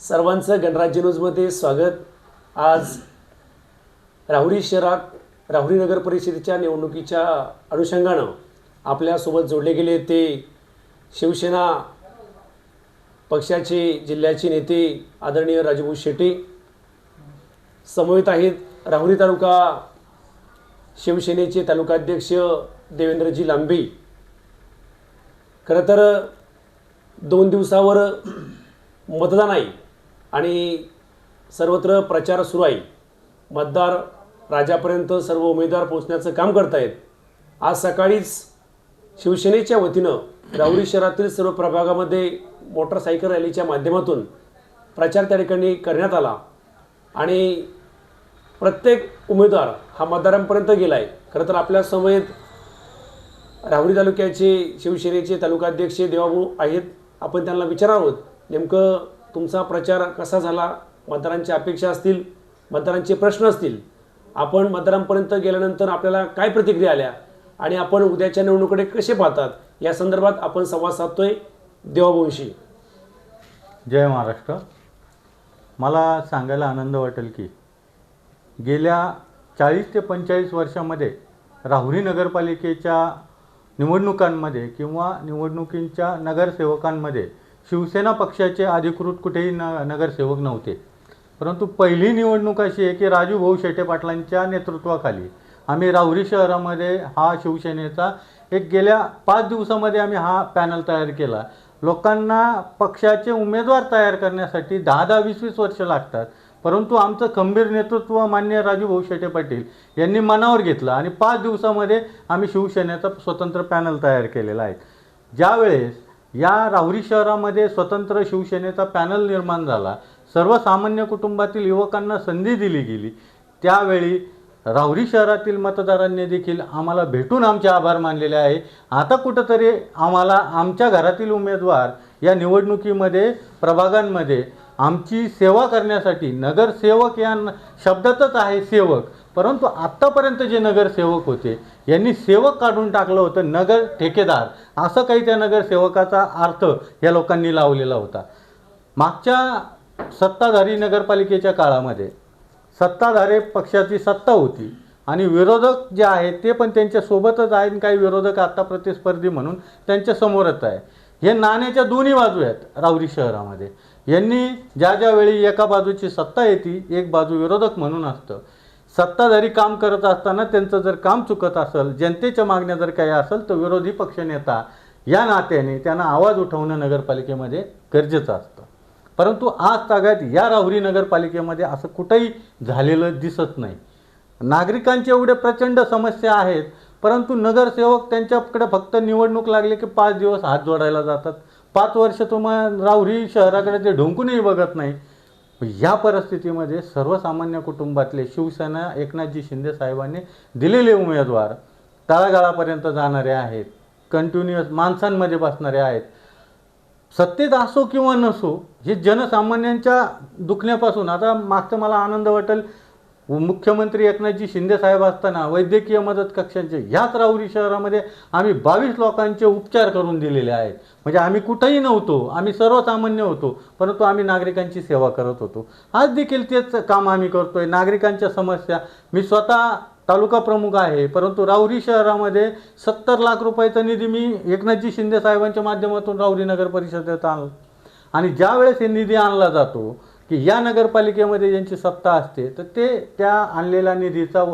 सर्वांचं गणराज्य न्यूजमध्ये स्वागत. आज राहुरी शहरात राहुरी नगर परिषदेच्या निवडणुकीच्या अनुषंगानं आपल्यासोबत जोडले गेले ते शिवसेना पक्षाचे जिल्ह्याचे नेते आदरणीय राजभाऊ शेट्टी. समवेत आहेत राहुरी तालुका शिवसेनेचे तालुकाध्यक्ष देवेंद्रजी लांबे. खरं तर दोन दिवसावर मतदान आहे. आणि सर्वत्र प्रचार सुरू आहे. मतदार राजापर्यंत सर्व उमेदवार पोहोचण्याचं काम करतायत. आज सकाळीच शिवसेनेच्या वतीनं राऊरी शहरातील सर्व प्रभागामध्ये मोटरसायकल रॅलीच्या माध्यमातून प्रचार त्या ठिकाणी करण्यात आला. आणि प्रत्येक उमेदवार हा मतदारांपर्यंत गेला आहे खरं तर आपल्या समवेत राहुरी तालुक्याचे शिवसेनेचे तालुकाध्यक्ष देवाभाऊ आहेत. आपण त्यांना विचार आहोत नेमकं तुमचा प्रचार कसा झाला? मतदारांच्या अपेक्षा असतील? मतदारांचे प्रश्न असतील? आपण मतदारांपर्यंत गेल्यानंतर आपल्याला काय प्रतिक्रिया आल्या? आणि आपण उद्याच्या निवडणुकीकडे कसे पाहतात? या संदर्भात आपण संवाद साधतोय देवाभाऊंशी जय महाराष्ट्र. मला सांगायला आनंद वाटेल की गेल्या चाळीस ते पंचेचाळीस वर्षामध्ये राहुरी नगरपालिकेच्या निवडणुकांमध्ये किंवा निवडणुकींच्या नगरसेवकांमध्ये शिवसेना पक्षाचे अधिकृत कुठेही न नगरसेवक नव्हते. परंतु पहिली निवडणूक अशी आहे की राजू भाऊ शेटे पाटलांच्या नेतृत्वाखाली आम्ही राहुरी शहरामध्ये हा शिवसेनेचा एक गेल्या पाच दिवसामध्ये आम्ही हा पॅनल तयार केला. लोकांना पक्षाचे उमेदवार तयार करण्यासाठी दहा दहा वीस वीस वर्ष लागतात. परंतु आमचं खंबीर नेतृत्व मान्य राजू भाऊ शेटे पाटील यांनी मनावर घेतलं आणि पाच दिवसामध्ये आम्ही शिवसेनेचा स्वतंत्र पॅनल तयार केलेला आहे. ज्यावेळेस या राहुरी शहरामध्ये स्वतंत्र शिवसेनेचा पॅनल निर्माण झाला. सर्वसामान्य कुटुंबातील युवकांना संधी दिली गेली. त्यावेळी राहुरी शहरातील मतदारांनी देखील आम्हाला भेटून आमचे आभार मानलेले आहे. आता कुठंतरी आम्हाला आमच्या घरातील उमेदवार या निवडणुकीमध्ये प्रभागांमध्ये आमची सेवा करण्यासाठी नगरसेवक या शब्दातच आहे सेवक. परंतु आत्तापर्यंत जे नगरसेवक होते यांनी सेवक काढून टाकलं होतं नगर ठेकेदार. असं काही त्या नगरसेवकाचा अर्थ या लोकांनी लावलेला होता. मागच्या सत्ताधारी नगरपालिकेच्या काळामध्ये सत्ताधारी पक्षाची सत्ता होती आणि विरोधक जे आहेत ते पण त्यांच्यासोबतच आहे आहेत आणि काही विरोधक आत्ता प्रतिस्पर्धी म्हणून त्यांच्या समोरच आहे. हे नाण्याच्या दोन्ही बाजू आहेत रावरी शहरामध्ये. यांनी ज्या ज्या वेळी एका बाजूची सत्ता येते एक बाजू विरोधक म्हणून असतं. सत्ताधारी काम करत असताना त्यांचं जर काम चुकत असेल जनतेच्या मागण्या जर काही असेल तर विरोधी पक्षनेता या नात्याने त्यांना आवाज उठवणं नगरपालिकेमध्ये गरजेचं असतं. परंतु आज तागायत या राहुरी नगरपालिकेमध्ये असं कुठंही झालेलं दिसत नाही. नागरिकांचे एवढे प्रचंड समस्या आहेत परंतु नगरसेवक त्यांच्याकडे फक्त निवडणूक लागली की पाच दिवस हात जोडायला जातात. पाच वर्ष तुम्हाला राहुरी शहराकडे ते ढोंकूनही बघत नाही. या परिस्थितीमध्ये सर्वसामान्य कुटुंबातले शिवसेना एकनाथजी शिंदे साहेबांनी दिलेले उमेदवार तळागाळापर्यंत जाणारे आहेत. कंटिन्युअस माणसांमध्ये बसणारे आहेत. सत्तेत असो किंवा नसो हे जनसामान्यांच्या दुखण्यापासून आता मागचं मला आनंद वाटेल मुख्यमंत्री एकनाथजी शिंदे साहेब असताना वैद्यकीय मदत कक्षांचे ह्याच राहुरी शहरामध्ये आम्ही बावीस लोकांचे उपचार करून दिलेले आहेत. म्हणजे आम्ही कुठंही नव्हतो आम्ही सर्वसामान्य होतो परंतु आम्ही नागरिकांची सेवा करत होतो. आज देखील तेच काम आम्ही करतोय. नागरिकांच्या समस्या मी स्वतः तालुका प्रमुख आहे परंतु राहुरी शहरामध्ये सत्तर लाख रुपयाचा निधी मी एकनाथजी शिंदे साहेबांच्या माध्यमातून राहुरी नगर परिषदेत आणला आणि ज्यावेळेस हे निधी आणला जातो की या नगरपालिकेमध्ये ज्यांची सत्ता असते तर ते त्या आणलेल्या निधीचा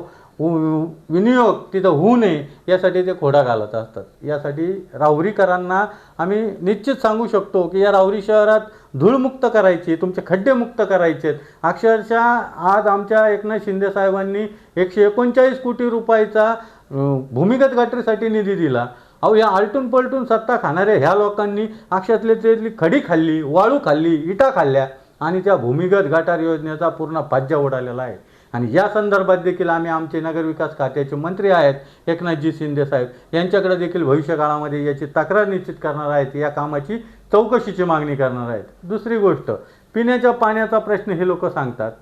विनियोग तिथं होऊ नये यासाठी ते खोडा घालत असतात. यासाठी राहुरीकरांना आम्ही निश्चित सांगू शकतो की या राहुरी शहरात धूळमुक्त करायची तुमचे खड्डे मुक्त करायचे अक्षरशः आज आमच्या एकनाथ शिंदे साहेबांनी एकशे एकोणचाळीस कोटी रुपयाचा भूमिगत गटरीसाठी निधी दिला. अहो या आलटून पलटून सत्ता खाणाऱ्या ह्या लोकांनी अक्षरले त्यातली खडी खाल्ली वाळू खाल्ली इटा खाल्ल्या. आणि त्या भूमिगत गटार योजनेचा पूर्ण पाज्या उडालेला आहे. आणि या संदर्भात देखील आम्ही आमचे नगरविकास खात्याचे मंत्री आहेत एकनाथजी शिंदे साहेब. यांच्याकडे देखील भविष्यकाळामध्ये याची तक्रार निश्चित करणार आहेत या कामाची चौकशीची मागणी करणार आहेत. दुसरी गोष्ट पिण्याच्या पाण्याचा प्रश्न हे लोक सांगतात.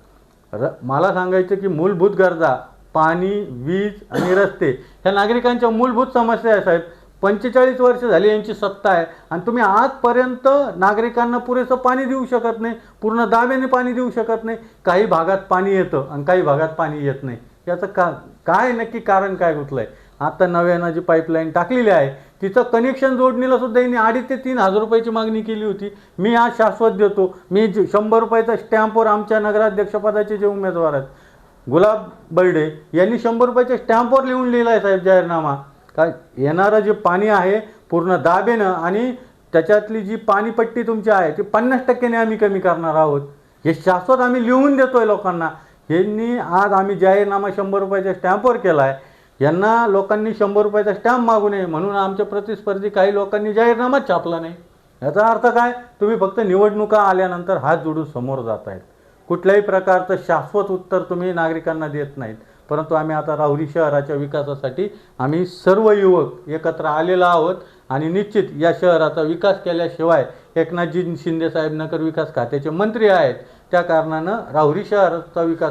र मला सांगायचं की मूलभूत गरजा पाणी वीज आणि रस्ते ह्या नागरिकांच्या मूलभूत समस्या आहेत साहेब. पंचेचाळीस वर्ष झाली यांची सत्ता आहे. आणि तुम्ही आजपर्यंत नागरिकांना पुरेसं पाणी देऊ शकत नाही पूर्ण दाब्याने पाणी देऊ शकत नाही. काही भागात पाणी येतं आणि काही भागात पाणी येत नाही. याचं का काय नक्की कारण काय गुंतलं आहे आता नव्यानं जी पाईपलाईन टाकलेली आहे तिचं कनेक्शन जोडणीला सुद्धा यांनी अडीच ते तीन हजार रुपयाची मागणी केली होती. मी आज शाश्वत देतो. मी जे- शंभर रुपयाचा स्टॅम्पवर आमच्या नगराध्यक्षपदाचे जे उमेदवार आहेत गुलाब बर्डे यांनी शंभर रुपयाच्या स्टॅम्पवर लिहून लिहिला आहे साहेब जाहीरनामा. काय येणारं जे पाणी आहे पूर्ण दाबेनं आणि त्याच्यातली जी पाणीपट्टी तुमची आहे ती पन्नास टक्क्याने आम्ही कमी करणार आहोत. हे शाश्वत आम्ही लिहून देतो आहे लोकांना. यांनी आज आम्ही जाहीरनामा शंभर रुपयाच्या स्टॅम्पवर केला आहे यांना लोकांनी शंभर रुपयाचा स्टॅम्प मागू नये म्हणून आमच्या प्रतिस्पर्धी काही लोकांनी जाहीरनामाच छापला नाही. याचा अर्थ काय? तुम्ही फक्त निवडणुका आल्यानंतर हात जोडून समोर जात आहेत कुठल्याही प्रकारचं शाश्वत उत्तर तुम्ही नागरिकांना देत नाहीत. परंतु आम्ही आता राहुरी शहराच्या विकासासाठी आम्ही सर्व युवक एकत्र आलेलो आहोत आणि निश्चित या शहराचा विकास केल्याशिवाय एकनाथजी शिंदेसाहेब नगर विकास खात्याचे मंत्री आहेत. त्या कारणानं राहुरी शहराचा विकास